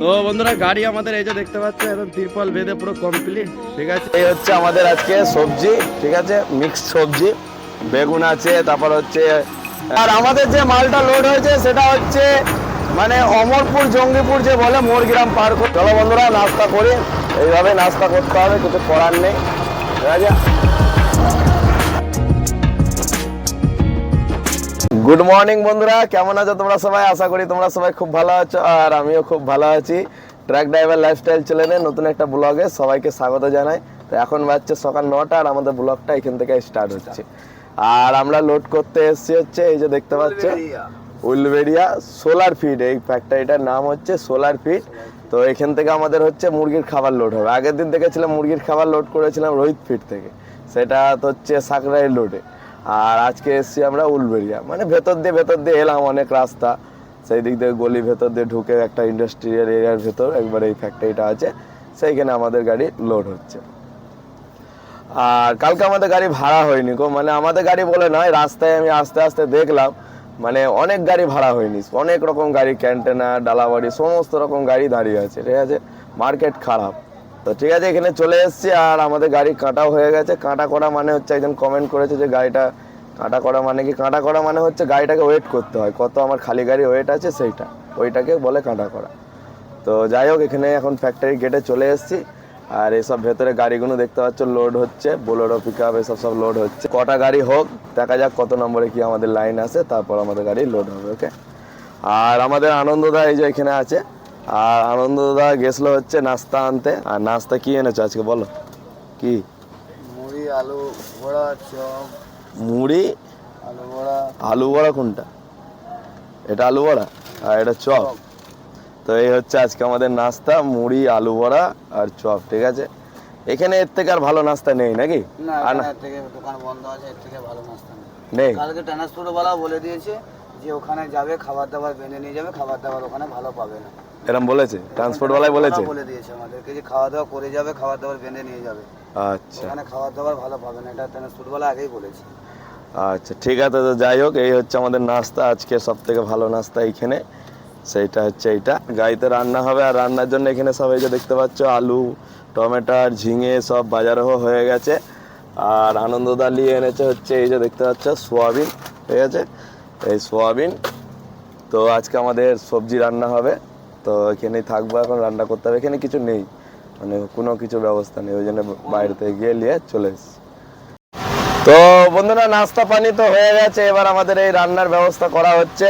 তো বন্ধুরা, গাড়ি আমাদের এই যে দেখতে পাচ্ছ, একদম তিরপল বেঁধে পুরো কমপ্লিট ঠিক আছে? এই হচ্ছে আমাদের আজকে সবজি, ঠিক আছে? মিক্স সবজি, বেগুন আছে, তারপর হচ্ছে, আর আমাদের যে মালটা লোড হয়েছে, সেটা হচ্ছে মানে অমরপুর, জঙ্গিপুর যে বলে, মোরগ্রাম পার করে চলো বন্ধুরা, নাস্তা করি। এইভাবে নাস্তা করতে হবে, কিছু করার নেই। ঠিক আছে? গুড মর্নিং বন্ধুরা। কেমন আছো তোমরা সবাই? আশা করি তোমরা সবাই খুব ভালো আছো, আর আমিও খুব ভালো আছি। ট্র্যাক ড্রাইভার লাইফস্টাইল চ্যানেলে নতুন একটা ব্লগে সবাইকে স্বাগত জানাই। তো এখন বাজছে সকাল নটা, আর আমাদের ব্লগটা এখান থেকে স্টার্ট হচ্ছে। আর আমরা লোড করতে এসেছি হচ্ছে, এই যে দেখতে পাচ্ছ, উলবেড়িয়া সোলার ফিড এই ফ্যাক্টরিটার নাম হচ্ছে সোলার ফিড তো এখান থেকে আমাদের হচ্ছে মুরগির খাবার লোড হবে। আগের দিন দেখেছিলাম মুরগির খাবার লোড করেছিলাম রোহিত ফিড থেকে। সেটা তো হচ্ছে সাকরাই লোডে আর আজকে এসেছি আমরা উলবেড়িয়া। মানে ভেতর দিয়ে ভেতর দিয়ে এলাম অনেক রাস্তা। সেই দিক দিয়ে গলি ভেতর দিয়ে ঢুকে একটা ইন্ডাস্ট্রিয়াল এরিয়ার ভেতর একবার এই ফ্যাক্টরিটা আছে, সেইখানে আমাদের গাড়ি লোড হচ্ছে। আর কালকে আমাদের গাড়ি ভাড়া হয়নি গো মানে আমাদের গাড়ি বলে নয়, রাস্তায় আমি আস্তে আস্তে দেখলাম মানে অনেক গাড়ি ভাড়া হয়নি। অনেক রকম গাড়ি ক্যান্টেনার ডালাবাড়ি, সমস্ত রকম গাড়ি দাঁড়িয়ে আছে, ঠিক আছে? মার্কেট খারাপ। তো ঠিক আছে, এখানে চলে এসেছি আর আমাদের গাড়ি কাটাও হয়ে গেছে। কাটা করা মানে হচ্ছে একজন কমেন্ট করেছে যে গাড়িটা কাটা করা মানে কি? কাঁটা করা মানে হচ্ছে গাড়িটাকে ওয়েট করতে হয়। কত আমার খালি গাড়ি ওয়েট আছে সেইটা। ওইটাকে বলে কাঁটা করা। তো যাই হোক, এখানে এখন ফ্যাক্টরি গেটে চলে এসেছি। আর এসব ভেতরে গাড়িগুলো দেখতে পাচ্ছ লোড হচ্ছে। বোলেরো পিক আপ এসব সব লোড হচ্ছে। কটা গাড়ি হোক, দেখা যাক কত নম্বরে কি আমাদের লাইন আছে তারপর আমাদের গাড়ি লোড হবে ওকে আর আমাদের আনন্দদা এই যে এখানে আছে। আর আনন্দদা গেছিল হচ্ছে নাস্তা আনতে। আর নাস্তা কি এনেছো আজকে বলো? কি? মুড়ি, আলু, বড়া, চপ। মুড়ি আলু বড়া কোনটা? এটা আলু বড়া আর এটা চপ। তো এই হচ্ছে আজকে আমাদের নাস্তা মুড়ি আলু বড়া আর চপ ঠিক আছে? এখানে এর থেকে আর ভালো নাস্তা নেই নাকি? না আর না। দোকান বন্ধ আছে এর থেকে ভালো নাস্তা নেই। কালকে ট্রান্সপোর্ট বলে দিয়েছে যে ওখানে যাবে খাবার দাবার বেঁধে নিয়ে যাবে খাবার দাবার ওখানে ভালো পাবে না। এরম বলেছে? ট্রান্সপোর্ট ওয়ালাই বলেছে? বলে দিয়েছে আমাদেরকে যে খাওয়া দাওয়া করে যাবে খাবার দাবার বেঁধে নিয়ে যাবে। আচ্ছা। ওখানে খাবার দাবার ভালো পাবে না এটা ট্রান্সপোর্ট ওয়ালা আগেই বলেছে। আচ্ছা ঠিক আছে তো যাই হোক এই হচ্ছে আমাদের নাস্তা আজকে সব থেকে ভালো নাস্তা এইখানে। সেইটা হচ্ছে এইটা। গাড়িতে রান্না হবে আর রান্নার জন্য এখানে সব এই যে দেখতে পাচ্ছ আলু টমেটোর ঝিঙে সব বাজারেও হয়ে গেছে। আর আনন্দদা নিয়ে এনেছে হচ্ছে এই যে দেখতে পাচ্ছ সোয়াবিন ঠিক আছে? এই সোয়াবিন। তো আজকে আমাদের সবজি রান্না হবে। তো এখানেই থাকব, এখন রান্না করতে হবে। এখানে কিছু নেই মানে কোনো কিছু ব্যবস্থা নেই, ওই জন্য বাইরে থেকে গিয়ে নিয়ে চলে এসেছি। তো বন্ধুরা, নাস্তা পানি তো হয়ে গেছে, এবার আমাদের এই রান্নার ব্যবস্থা করা হচ্ছে।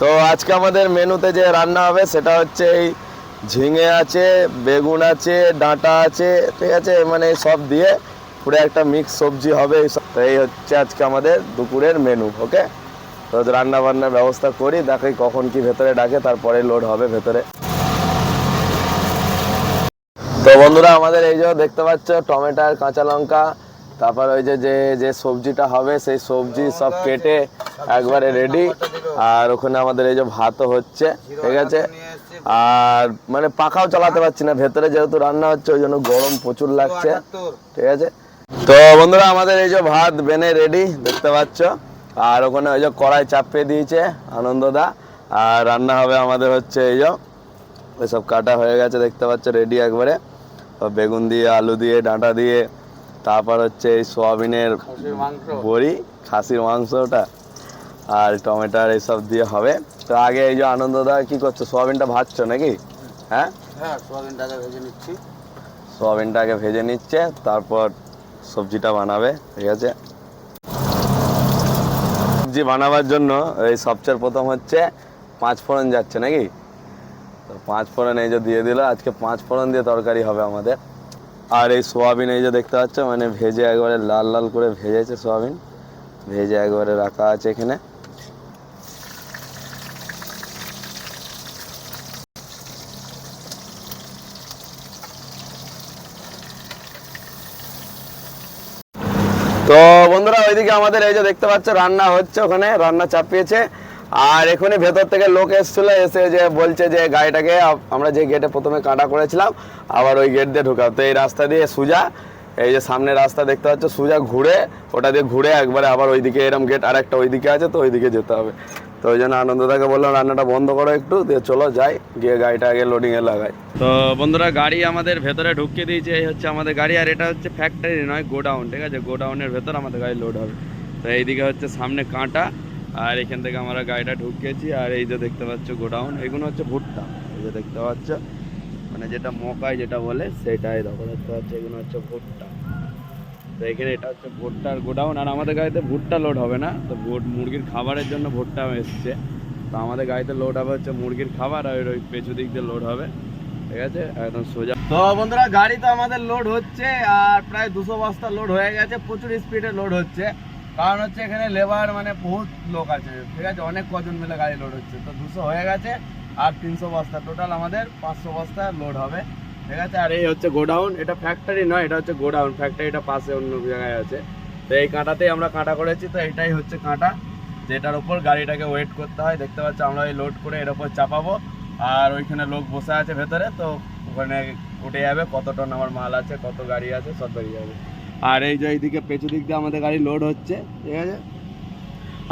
তো আজকে আমাদের মেনুতে যে রান্না হবে, সেটা হচ্ছে এই ঝিঙে আছে, বেগুন আছে, ডাঁটা আছে, ঠিক আছে? মানে সব দিয়ে পুরো একটা মিক্স সবজি হবে। এই হচ্ছে আজকে আমাদের দুপুরের মেনু ওকে তো রান্না বান্নার ব্যবস্থা করি, দেখি কখন কি ভেতরে ডাকে, তারপরে লোড হবে ভেতরে। তো বন্ধুরা, আমাদের এই যে দেখতে পাচ্ছ, টমেটো কাঁচা লঙ্কা, তারপর ওই যে যে সবজিটা হবে, সেই সবজি সব কেটে একবারে রেডি আর ওখানে আমাদের এই যে ভাতও হচ্ছে, ঠিক আছে? আর মানে পাখাও চালাতে পারছি না, ভেতরে যেহেতু রান্না হচ্ছে, ওই জন্য গরম প্রচুর লাগছে, ঠিক আছে? তো বন্ধুরা, আমাদের এই যে ভাত বেনে রেডি দেখতে পাচ্ছ? আর ওখানে ওই যে কড়াই চাপিয়ে দিয়েছে আনন্দদা। আর রান্না হবে আমাদের হচ্ছে এই যে ওইসব কাটা হয়ে গেছে দেখতে পাচ্ছ রেডি একবারে। বেগুন দিয়ে আলু দিয়ে ডাঁটা দিয়ে তারপর হচ্ছে এই সোয়াবিনের বড়ি খাসির মাংস ওটা আর টমেটোর এইসব দিয়ে হবে। তো আগে এই যে আনন্দদা কি করছ সোয়াবিনটা ভাজছো নাকি? হ্যাঁ? হ্যাঁ ভেজে নিচ্ছি। সোয়াবিনটাকে ভেজে নিচ্ছে তারপর সবজিটা বানাবে ঠিক আছে? সবজি বানাবার জন্য এই সবচেয়ে প্রথম হচ্ছে পাঁচ ফোড়ন যাচ্ছে নাকি? তো পাঁচ ফোড়ন এই যে দিয়ে দিল, আজকে পাঁচ ফোড়ন দিয়ে তরকারি হবে আমাদের। আর এই সোয়াবিন এই যে দেখতে পাচ্ছ মানে ভেজে একবারে লাল লাল করে ভেজেছে সোয়াবিন। ভেজে একবারে রাখা আছে এখানে। তো বন্ধুরা, ওইদিকে আমাদের এই যে দেখতে পাচ্ছ, রান্না হচ্ছে ওখানে, রান্না চাপিয়েছে। আর এখানে ভেতর থেকে লোক এসেছিল, এসে যে বলছে যে গাড়িটাকে আমরা যে গেটে প্রথমে কাঁটা করেছিলাম, আবার ওই গেট দিয়ে ঢুকাও। তো এই রাস্তা দিয়ে সুজা, এই যে সামনে রাস্তা দেখতে পাচ্ছ, সুজা ঘুরে, ওটা দিয়ে ঘুরে একবারে আবার ওইদিকে এরম গেট আর একটা ওইদিকে আছে, তো ওইদিকে যেতে হবে। তো ওই জন্য আনন্দদাকে বললাম, রান্নাটা বন্ধ করো একটু, দিয়ে চলো যাই, গিয়ে গাড়িটা আগে লোডিংয়ে লাগাই। তো বন্ধুরা, গাড়ি আমাদের ভেতরে ঢুকিয়ে দিয়েছে, এই হচ্ছে আমাদের গাড়ি, আর এটা হচ্ছে ফ্যাক্টরি নয়, গোডাউন, ঠিক আছে? গোডাউনের ভেতর আমাদের গাড়ি লোড হবে। তো এইদিকে হচ্ছে সামনে কাঁটা, আর এখান থেকে আমরা গাড়িটা ঢুকিয়েছি, আর এই যে দেখতে পাচ্ছ গোডাউন, এগুলো হচ্ছে ভুট্টা, এই যে দেখতে পাচ্ছ। মানে যেটা মকাই যেটা বলে, সেটাই দেখো, দেখতে পাচ্ছ, এগুলো হচ্ছে ভুট্টা। তো এখানে এটা হচ্ছে ভুট্টার গোডাউন। আর আমাদের গাড়িতে ভুট্টা লোড হবে না। তো ভুট- মুরগির খাবারের জন্য ভুট্টা এসছে। তো আমাদের গাড়িতে লোড হবে হচ্ছে মুরগির খাবার আর ওই পেছু দিক দিয়ে লোড হবে। ঠিক আছে? একদম সোজা। তো বন্ধুরা, গাড়ি তো আমাদের লোড হচ্ছে আর প্রায় দুশো বস্তা লোড হয়ে গেছে। প্রচুর স্পিডে লোড হচ্ছে। কারণ হচ্ছে এখানে লেবার মানে বহুত লোক আছে। ঠিক আছে? অনেক কজন মিলে গাড়ি লোড হচ্ছে। তো দুশো হয়ে গেছে আর তিনশো বস্তা। টোটাল আমাদের পাঁচশো বস্তা লোড হবে। ঠিক আছে? আর এই হচ্ছে গোডাউন। এটা ফ্যাক্টরি নয়, এটা হচ্ছে গোডাউন। ফ্যাক্টরিটা পাশে অন্য জায়গায় আছে। তো এই কাঁটাতেই আমরা কাঁটা করেছি। তো এটাই হচ্ছে কাঁটা। যেটার উপর গাড়িটাকে ওয়েট করতে হয়। দেখতে পাচ্ছ, আমরা এই লোড করে এর উপর চাপাবো। আর ওইখানে লোক বসে আছে ভেতরে। তো ওখানে উঠে যাবে কত টন আমার মাল আছে, কত গাড়ি আছে, সব বেরিয়ে যাবে। আর এই যে এইদিকে পেছু দিক দিয়ে আমাদের গাড়ি লোড হচ্ছে। ঠিক আছে?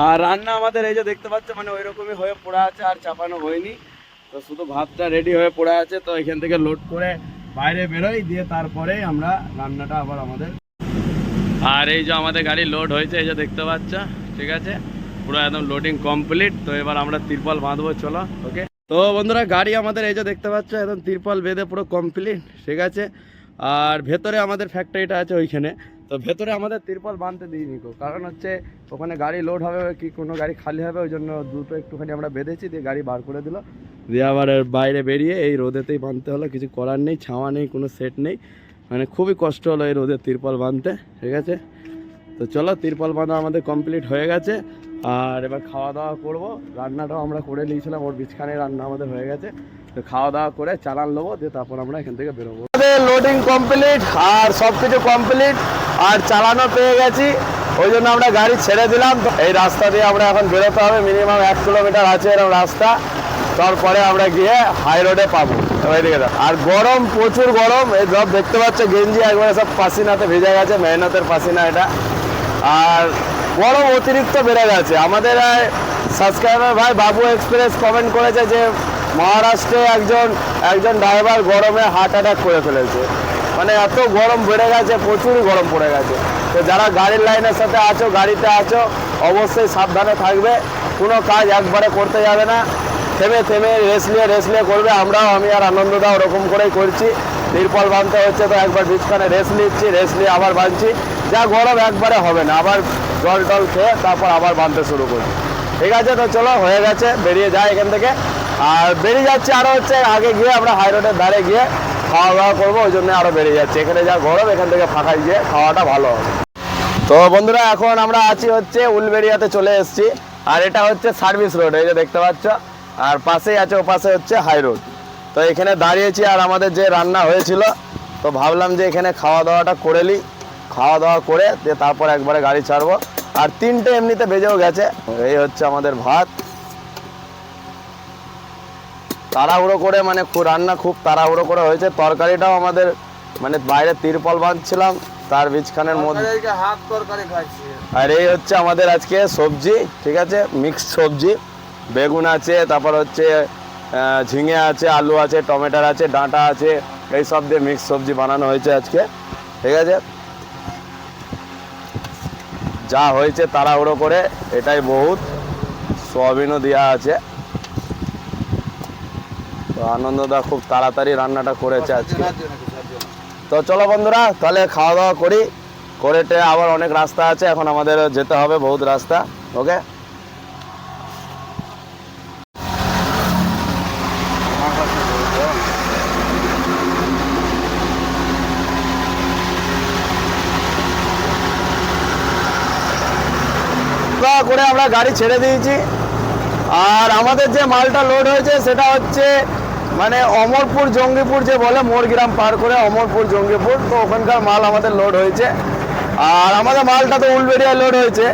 আর রান্না আমাদের এই যে দেখতে পাচ্ছ মানে ওই রকমই হয়ে পড়ে আছে। আর চাপানো হয়নি। তো শুধু ভাতটা রেডি হয়ে পড়ে আছে, তো এখান থেকে লোড করে বাইরে বেরোই, দিয়ে তারপরে আমরা রান্নাটা আবার আমাদের আর এই যে আমাদের গাড়ি লোড হয়েছে, এই যে দেখতে পাচ্ছ, ঠিক আছে? পুরো একদম লোডিং কমপ্লিট তো এবার আমরা তিরপল বাঁধবো, চলো ওকে তো বন্ধুরা, গাড়ি আমাদের এই যে দেখতে পাচ্ছ, একদম তিরপল বেঁধে পুরো কমপ্লিট ঠিক আছে? আর ভেতরে আমাদের ফ্যাক্টরিটা আছে ওইখানে। তো ভেতরে আমাদের তিরপল বাঁধতে দিইনি কো কারণ হচ্ছে ওখানে গাড়ি লোড হবে কি কোনো গাড়ি খালি হবে ওই জন্য দুটো একটুখানি আমরা বেঁধেছি, দিয়ে গাড়ি বার করে দিল। দিয়ে আবার বাইরে বেরিয়ে এই রোদেতেই বাঁধতে হলো, কিছু করার নেই, ছাওয়া নেই, কোনো সেট নেই। মানে খুবই কষ্ট হলো এই রোদের তিরপল বাঁধতে ঠিক আছে? তো চলো, তিরপল বাঁধা আমাদের কমপ্লিট হয়ে গেছে। আর এবার খাওয়া দাওয়া করব। রান্নাটাও আমরা করে নিয়েছিলাম, ওর বিছখানে রান্না আমাদের হয়ে গেছে। তো খাওয়া দাওয়া করে চালান নেব দিয়ে তারপর আমরা এখান থেকে বেরোবো। লোডিং কমপ্লিট আর সব কিছু কমপ্লিট আর চালানো পেয়ে গেছি। ওই জন্য আমরা গাড়ি ছেড়ে দিলাম। এই রাস্তা দিয়ে আমরা এখন বেরোতে হবে। মিনিমাম এক কিলোমিটার আছে এরকম রাস্তা। তারপরে আমরা গিয়ে হাই রোডে পাবো। আর গরম, প্রচুর গরম। এই সব দেখতে পাচ্ছ, গেঞ্জি একবারে সব পাসিনাতে ভেজে গেছে। মেহনতের পাসিনা এটা। আর গরম অতিরিক্ত বেড়ে গেছে। আমাদের সাবস্ক্রাইবার ভাই বাবু এক্সপ্রেস কমেন্ট করেছে যে, মহারাষ্ট্রে একজন একজন ড্রাইভার গরমে হার্ট অ্যাটাক করে ফেলেছে। মানে এত গরম বেড়ে গেছে প্রচুরই গরম পড়ে গেছে। তো যারা গাড়ির লাইনের সাথে আছো, গাড়িতে আছো, অবশ্যই সাবধানে থাকবে। কোনো কাজ একবারে করতে যাবে না। থেমে থেমে, রেস নিয়ে রেস নিয়ে করবে। আমরাও, আমি আর আনন্দদা ওরকম করেই করছি। তিরপল বাঁধতে হচ্ছে তো একবার বিছখানে রেস নিচ্ছি, রেস নিয়ে আবার বাঁধছি যা গরম একবারে হবে না। আবার জল টল খেয়ে তারপর আবার বাঁধতে শুরু করছি। ঠিক আছে, তো চলো, হয়ে গেছে, বেরিয়ে যায় এখান থেকে। আর বেরিয়ে যাচ্ছে আরও হচ্ছে, আগে গিয়ে আমরা হাই রোডের ধারে গিয়ে খাওয়া দাওয়া করব, ওই জন্য আরও বেরিয়ে যাচ্ছে। এখানে যা গরম, এখান থেকে ফাঁকায় গিয়ে খাওয়াটা ভালো হবে। তো বন্ধুরা, এখন আমরা আছি হচ্ছে উলবেড়িয়াতে চলে এসেছি। আর এটা হচ্ছে সার্ভিস রোড, এই যে দেখতে পাচ্ছ। আর পাশেই আছে ও পাশে হচ্ছে হাই রোড। তো এখানে দাঁড়িয়েছি আর আমাদের যে রান্না হয়েছিল, তো ভাবলাম যে এখানে খাওয়া দাওয়াটা করে নিই। খাওয়া দাওয়া করে, দিয়ে তারপর একবারে গাড়ি ছাড়বো। আর তিনটে এমনিতে বেজেও গেছে। এই হচ্ছে আমাদের ভাত। তাড়াহুড়ো করে মানে খুব রান্না খুব তাড়াহুড়ো করে হয়েছে। তরকারিটাও আমাদের মানে বাইরে তিরপল বাঁধছিলাম তার বীজখানের মধ্যে। আর এই হচ্ছে আমাদের আজকে সবজি ঠিক আছে? মিক্সড সবজি। বেগুন আছে তারপর হচ্ছে ঝিঙে আছে আলু আছে টমেটোর আছে ডাঁটা আছে এই সব দিয়ে মিক্স সবজি বানানো হয়েছে আজকে ঠিক আছে? যা হয়েছে তাড়াহুড়ো করে এটাই বহুত। সোয়াবিনও দেওয়া আছে। আনন্দদা খুব তাড়াতাড়ি রান্নাটা করেছে আজকে? তো চলো বন্ধুরা, তাহলে খাওয়া দাওয়া করি করেটে আবার অনেক রাস্তা আছে, এখন আমাদের যেতে হবে বহুত রাস্তা, ওকে? করে আমরা গাড়ি ছেড়ে দিয়েছি। আর আমাদের যে মালটা লোড হয়েছে, সেটা হচ্ছে মানে অমরপুর, জঙ্গিপুর যে বলে মোরগ্রাম পার করে অমরপুর, জঙ্গিপুর, তো ওখানকার মাল আমাদের লোড হয়েছে। আর আমাদের মালটা তো উলবেড়িয়া লোড হয়েছে।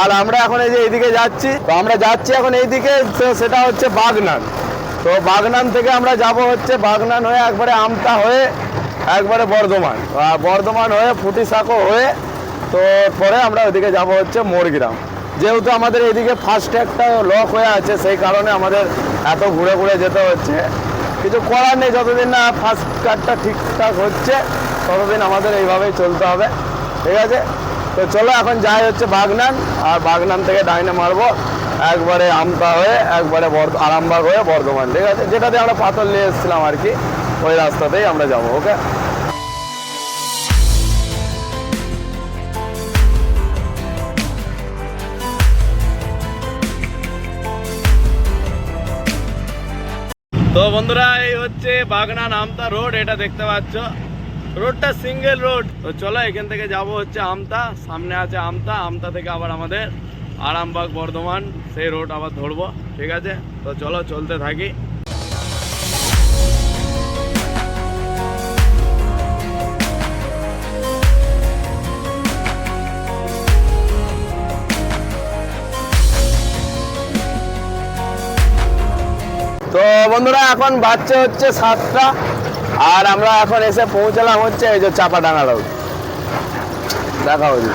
আর আমরা এখন এই যে এইদিকে যাচ্ছি, তো আমরা যাচ্ছি এখন এইদিকে, তো সেটা হচ্ছে বাগনান। তো বাগনান থেকে আমরা যাব হচ্ছে বাগনান হয়ে একবারে আমতা হয়ে একবারে বর্ধমান। আর বর্ধমান হয়ে ফুটি ফুটিসাঁকো হয়ে, তো পরে আমরা ওইদিকে যাব হচ্ছে মোরগ্রাম যেহেতু আমাদের এদিকে ফার্স্ট ট্র্যাকটা লক হয়ে আছে, সেই কারণে আমাদের এত ঘুরে ঘুরে যেতে হচ্ছে। কিছু করার নেই, যতদিন না ফার্স্ট কার্ডটা ঠিকঠাক হচ্ছে, ততদিন আমাদের এইভাবেই চলতে হবে। ঠিক আছে? তো চলো, এখন যাই হচ্ছে বাগনান, আর বাগনান থেকে ডাইনে মারবো, একবারে আমতা হয়ে, একবারে আরামবাগ হয়ে বর্ধমান, ঠিক আছে? যেটাতে আমরা পাথর নিয়ে এসেছিলাম আর কি, ওই রাস্তাতেই আমরা যাব ওকে তো বন্ধুরা, এই হচ্ছে বাগনা নামতা রোড, এটা দেখতে পাচ্ছ। রোডটা সিঙ্গেল রোড। তো চলো, এখান থেকে যাব হচ্ছে আমতা, সামনে আছে আমতা আমতা থেকে আবার আমাদের আরামবাগ, বর্ধমান, সেই রোড আবার ধরবো, ঠিক আছে? তো চলো, চলতে থাকি। তো বন্ধুরা, এখন বাচ্চা হচ্ছে সাতটা, আর আমরা এখন এসে পৌঁছালাম হচ্ছে এই যে চাপাডাঙ্গা রোড দেখা হচ্ছে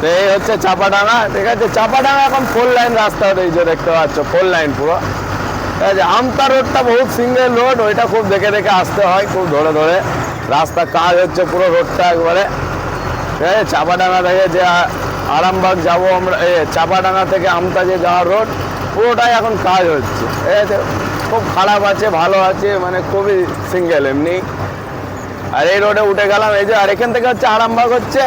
তো এই হচ্ছে চাপাডাঙ্গা, ঠিক আছে? চাপাডাঙ্গা এখন ফোর লাইন রাস্তা এই যে দেখতে পাচ্ছ ফোর লাইন পুরো। ঠিক আছে? আমতা রোডটা বহুত সিঙ্গেল রোড ওইটা খুব দেখে দেখে আসতে হয়, খুব ধরে ধরে। রাস্তা কাজ হচ্ছে পুরো রোডটা একবারে। ঠিক আছে? চাপাডাঙ্গা থেকে যে আরামবাগ যাব আমরা চাপাডাঙ্গা থেকে আমতা যে যাওয়ার রোড পুরোটাই এখন কাজ হচ্ছে। ঠিক আছে? খুব খারাপ আছে, ভালো আছে মানে খুবই সিঙ্গেল এমনি। আর এই রোডে উঠে গেলাম, এই যে, আর এখান থেকে হচ্ছে আরামবাগ হচ্ছে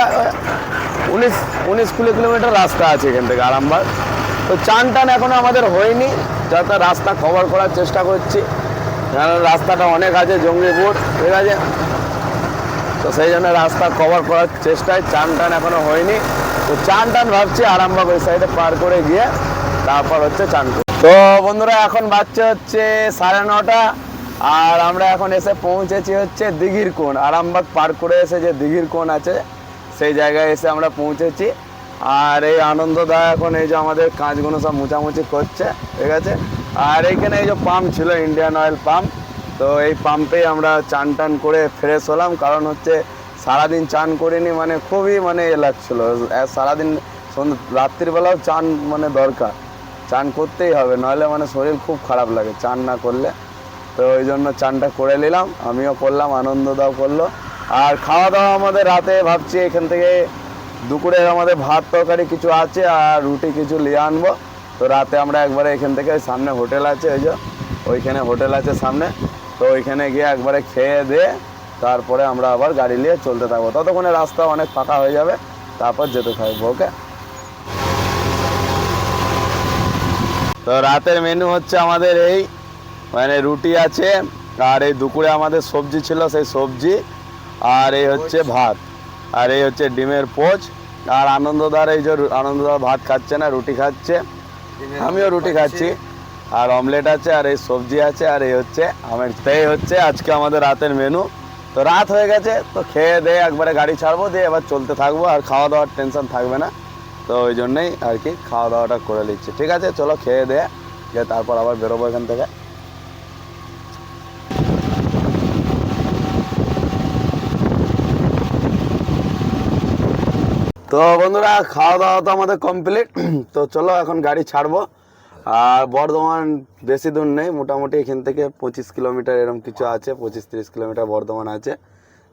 উনিশ উনিশ কুড়ি কিলোমিটার রাস্তা আছে এখান থেকে আরামবাগ। তো চান টান এখনও আমাদের হয়নি, যাতে রাস্তা কভার করার চেষ্টা করছি। রাস্তাটা অনেক আছে, জঙ্গিপুর, ঠিক আছে? তো সেই জন্য রাস্তা কভার করার চেষ্টায় চান টান এখনও হয়নি। তো চান টান ভাবছি আরামবাগ ওই সাইডে পার করে গিয়ে, তারপর হচ্ছে চান। তো বন্ধুরা, এখন বাচ্চা হচ্ছে সাড়ে নটা, আর আমরা এখন এসে পৌঁছেছি হচ্ছে দিঘির কোণ। আরামবাগ পার করে এসে যে দিঘির কোণ আছে, সেই জায়গায় এসে আমরা পৌঁছেছি। আর এই আনন্দদা এখন এই যে আমাদের কাঁচগুলো সব মোচামুচি করছে, ঠিক আছে? আর এইখানে এই যে পাম্প ছিল ইন্ডিয়ান অয়েল পাম্প, তো এই পাম্পেই আমরা চান টান করে ফ্রেশ হলাম। কারণ হচ্ছে সারাদিন চান করিনি মানে খুবই মানে এ লাগছিল। সারাদিন রাত্রিবেলাও চান মানে দরকার। চান করতেই হবে নাহলে মানে শরীর খুব খারাপ লাগে চান না করলে। তো ওই জন্য চানটা করে নিলাম, আমিও করলাম, আনন্দদাও করল। আর খাওয়া দাওয়া আমাদের রাতে ভাবছি এখান থেকে দুপুরে আমাদের ভাত তরকারি কিছু আছে আর রুটি কিছু নিয়ে আনব। তো রাতে আমরা একবারে এখান থেকে সামনে হোটেল আছে ওই যে ওইখানে হোটেল আছে সামনে। তো ওইখানে গিয়ে একবারে খেয়ে দিয়ে তারপরে আমরা আবার গাড়ি নিয়ে চলতে থাকব। ততক্ষণে রাস্তা অনেক ফাঁকা হয়ে যাবে, তারপর যেতে থাকব, ওকে? তো রাতের মেনু হচ্ছে আমাদের এই মানে রুটি আছে আর এই দুপুরে আমাদের সবজি ছিল সেই সবজি আর এই হচ্ছে ভাত আর এই হচ্ছে ডিমের পোচ আর আনন্দদার এই যে আনন্দদার ভাত খাচ্ছে না রুটি খাচ্ছে আমিও রুটি খাচ্ছি আর অমলেট আছে আর এই সবজি আছে আর এই হচ্ছে আমের তো এই হচ্ছে আজকে আমাদের রাতের মেনু তো রাত হয়ে গেছে তো খেয়ে দিয়ে একবারে গাড়ি ছাড়বো দিয়ে এবার চলতে থাকব আর খাওয়া দাওয়ার টেনশন থাকবে না। তো ওই জন্যই আর কি খাওয়া দাওয়াটা করে নিচ্ছি। ঠিক আছে, চলো খেয়ে দিয়ে যে তারপর আবার বেরোবো এখান থেকে। তো বন্ধুরা খাওয়া দাওয়া তো আমাদের কমপ্লিট তো চলো এখন গাড়ি ছাড়বো। আর বর্ধমান বেশি দূর নেই, মোটামুটি এখান থেকে পঁচিশ কিলোমিটার এরকম কিছু আছে, পঁচিশ তিরিশ কিলোমিটার বর্ধমান আছে।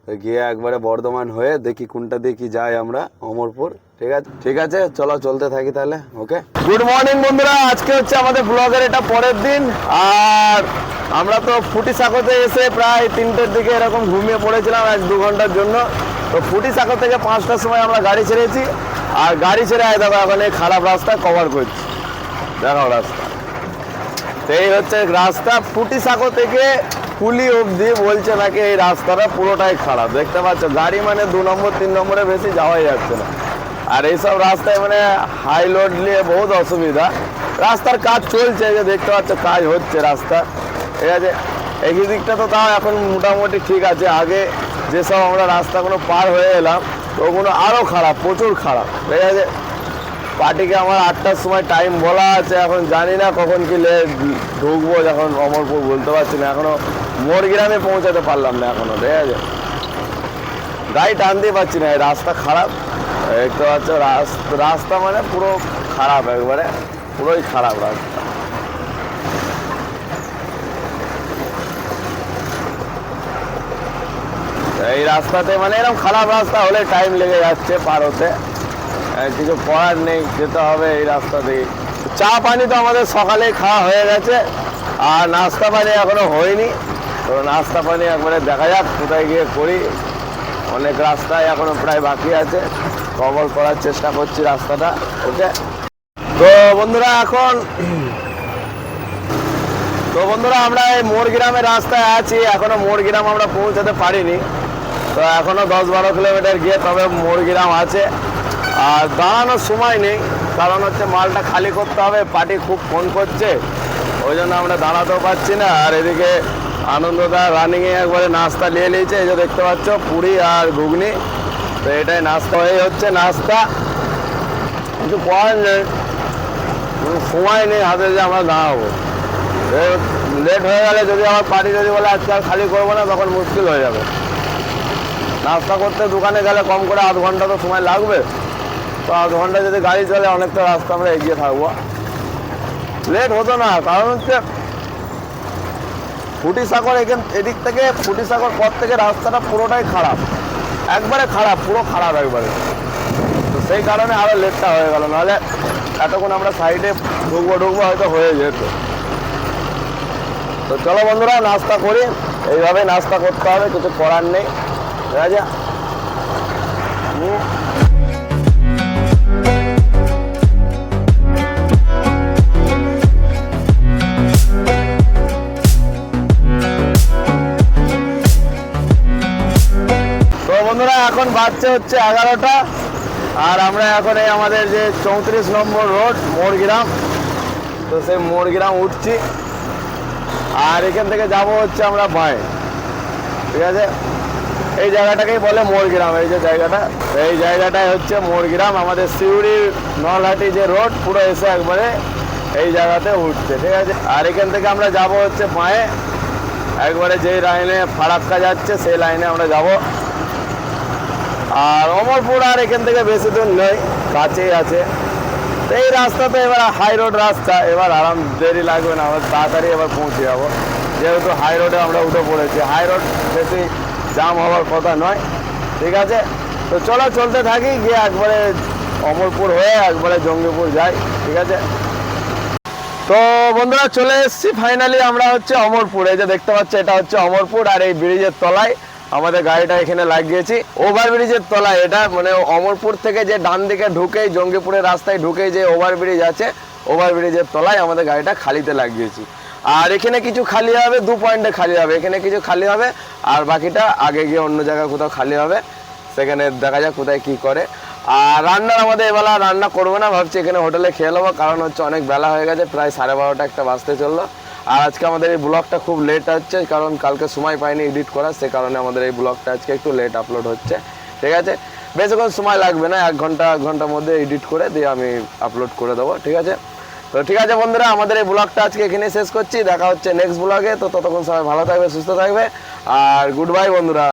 তো গিয়ে একবারে বর্ধমান হয়ে দেখি কোনটা দিয়ে কি যাই আমরা, অমরপুর। ঠিক আছে? ঠিক আছে, চলো চলতে থাকি তাহলে ওকে গুড মর্নিং বন্ধুরা, আজকে হচ্ছে আমাদের ব্লগের এটা পরের দিন। আর আমরা তো ফুটি সাঁকোতে এসে প্রায় তিনটের দিকে এরকম ঘুমিয়ে পড়েছিলাম এক দু ঘণ্টার জন্য। তো ফুটি সাঁকো থেকে পাঁচটার সময় আমরা গাড়ি ছেড়েছি। আর গাড়ি ছেড়ে আয় দেখো এখন এই খারাপ রাস্তা কভার করছি। দেখো রাস্তা। তো এই হচ্ছে রাস্তা। ফুটি সাঁকো থেকে কুলি অবধি বলছে নাকি এই রাস্তাটা পুরোটাই খারাপ। দেখতে পাচ্ছ, গাড়ি মানে দু নম্বর, তিন নম্বরে বেশি যাওয়াই যাচ্ছে না। আর এইসব রাস্তায় মানে হাই লোড নিয়ে বহুত অসুবিধা। রাস্তার কাজ চলছে যে দেখতে পাচ্ছ কাজ হচ্ছে রাস্তা। ঠিক আছে? এই দিকটা তো তাও এখন মোটামুটি ঠিক আছে। আগে যেসব আমরা রাস্তাগুলো পার হয়ে এলাম, ওগুলো আরও খারাপ, প্রচুর খারাপ। ঠিক আছে? পার্টিকে আমার আটটার সময় টাইম বলা আছে, এখন জানি না কখন কি লে- ঢুকবো যখন অমরপুর বলতে পারছি না। এখনও মোর গ্রামে পৌঁছাতে পারলাম না এখনও ঠিক আছে? গাড়ি টানতেই পারছি না রাস্তা খারাপ। দেখতে পাচ্ছ রাস- রাস্তা মানে পুরো খারাপ খারাপ একবারে, পুরোই খারাপ রাস্তা। এই রাস্তাতে মানে এরকম খারাপ রাস্তা হলে টাইম লেগে যাচ্ছে পার হতে কিছু করার নেই, যেতে হবে এই রাস্তা দিয়ে চা পানি তো আমাদের সকালে খাওয়া হয়ে গেছে, আর নাস্তা পানি এখনও হয়নি। তো নাস্তা পানি একবারে দেখা যাক, কোথায় গিয়ে করি। অনেক রাস্তায় এখনও প্রায় বাকি আছে। কভার করার চেষ্টা করছি রাস্তাটা, ওকে? তো বন্ধুরা এখন, তো বন্ধুরা আমরা এই মোড়গ্রামের রাস্তায় আছি, এখনও মোড়গ্রাম আমরা পৌঁছাতে পারিনি। তো এখনও দশ বারো কিলোমিটার গিয়ে তবে মোড়গ্রাম আছে। আর দাঁড়ানোর সময় নেই, কারণ হচ্ছে মালটা খালি করতে হবে, পার্টি খুব ফোন করছে, ওই জন্য আমরা দাঁড়াতেও পারছি না। আর এদিকে আনন্দদা রানিংয়ে একবারে নাস্তা নিয়ে নিয়েছে, এই যে দেখতে পাচ্ছ, পুরি আর ঘুগনি। তো এটাই নাস্তা হয়ে হচ্ছে নাস্তা। কিছু করার নেই। সময় নেই হাতে যে আমরা দাঁড়াবো। লেট হয়ে গেলে যদি আমার পার্টি যদি বলে আজকে আর খালি করব না, তখন মুশকিল হয়ে যাবে। নাস্তা করতে দোকানে গেলে কম করে আধ ঘণ্টা তো সময় লাগবে। তো আধ ঘণ্টা যদি গাড়ি চলে, অনেকটা রাস্তা আমরা এগিয়ে থাকব। লেট হতো না, কারণ হচ্ছে ফুটি সাগর এখান, এদিক থেকে ফুটি সাগর পর থেকে রাস্তাটা পুরোটাই খারাপ। একবারে খারাপ, পুরো খারাপ একবারে। তো সেই কারণে আরও লেটটা হয়ে গেল, নাহলে এতক্ষণ আমরা সাইডে ঢুকবো ঢুকবো হয়তো হয়ে যেত। তো চলো বন্ধুরা, নাস্তা করি। এইভাবে নাস্তা করতে হবে, কিছু করার নেই। ঠিক আছে এখন বাজছে হচ্ছে এগারোটা। আর আমরা এখন এই আমাদের যে চৌত্রিশ নম্বর রোড মোড়গ্রাম তো সেই মোড়গ্রাম উঠছি। আর এখান থেকে যাব হচ্ছে আমরা বাঁয়ে। ঠিক আছে? এই জায়গাটাকেই বলে মোড়গ্রাম এই যে জায়গাটা। এই জায়গাটাই হচ্ছে মোড়গ্রাম আমাদের সিউড়ির নলহাটি যে রোড, পুরো এসে একবারে এই জায়গাতে উঠছে। ঠিক আছে? আর এখান থেকে আমরা যাব হচ্ছে বাঁয়ে। একবারে যেই লাইনে ফারাক্কা যাচ্ছে, সেই লাইনে আমরা যাব। আর অমরপুর আর এখান থেকে বেশি দূর নয়, কাছেই আছে। এই রাস্তা তো এবার হাই রোড রাস্তা, এবার আরাম দেরি লাগবে না, আমরা তাড়াতাড়ি এবার পৌঁছে যাব। যেহেতু হাই রোডে আমরা উঠে পড়েছি হাই রোড বেশি জাম হওয়ার কথা নয়, ঠিক আছে? তো চলো, চলতে থাকি, গিয়ে একবারে অমরপুর হয়ে একবারে জঙ্গিপুর যাই, ঠিক আছে? তো বন্ধুরা, চলে এসেছি ফাইনালি আমরা হচ্ছে অমরপুর। এই যে দেখতে পাচ্ছি, এটা হচ্ছে অমরপুর আর এই ব্রিজের তলায়। আমাদের গাড়িটা এখানে লাগিয়েছি। ওভার ব্রিজের তলায় এটা মানে অমরপুর থেকে যে ডান দিকে ঢুকেই, জঙ্গিপুরের রাস্তায় ঢুকেই যে ওভার ব্রিজ আছে ওভার ব্রিজের তলায় আমাদের গাড়িটা খালিতে লাগিয়েছি। আর এখানে কিছু খালি হবে, দু পয়েন্টে খালি হবে। এখানে কিছু খালি হবে, আর বাকিটা আগে গিয়ে অন্য জায়গায় কোথাও খালি হবে। সেখানে দেখা যাক কোথায় কি করে। আর রান্নার আমাদের এবেলা রান্না করব না, ভাবছি এখানে হোটেলে খেয়ে নেব, কারণ হচ্ছে অনেক বেলা হয়ে গেছে, প্রায় সাড়ে বারোটা একটা বাজতে চলল। আর আজকে আমাদের এই ব্লগটা খুব লেট হচ্ছে, কারণ কালকে সময় পাইনি এডিট করার, সে কারণে আমাদের এই ব্লগটা আজকে একটু লেট আপলোড হচ্ছে। ঠিক আছে? বেশিক্ষণ সময় লাগবে না, এক ঘণ্টা, এক ঘণ্টার মধ্যে এডিট করে দিয়ে আমি আপলোড করে দেবো, ঠিক আছে? তো ঠিক আছে বন্ধুরা, আমাদের এই ব্লগটা আজকে এখানে শেষ করছি, দেখা হচ্ছে নেক্সট ব্লগে তো ততক্ষণ সবাই ভালো থাকবে, সুস্থ থাকবে, আর গুড বাই বন্ধুরা।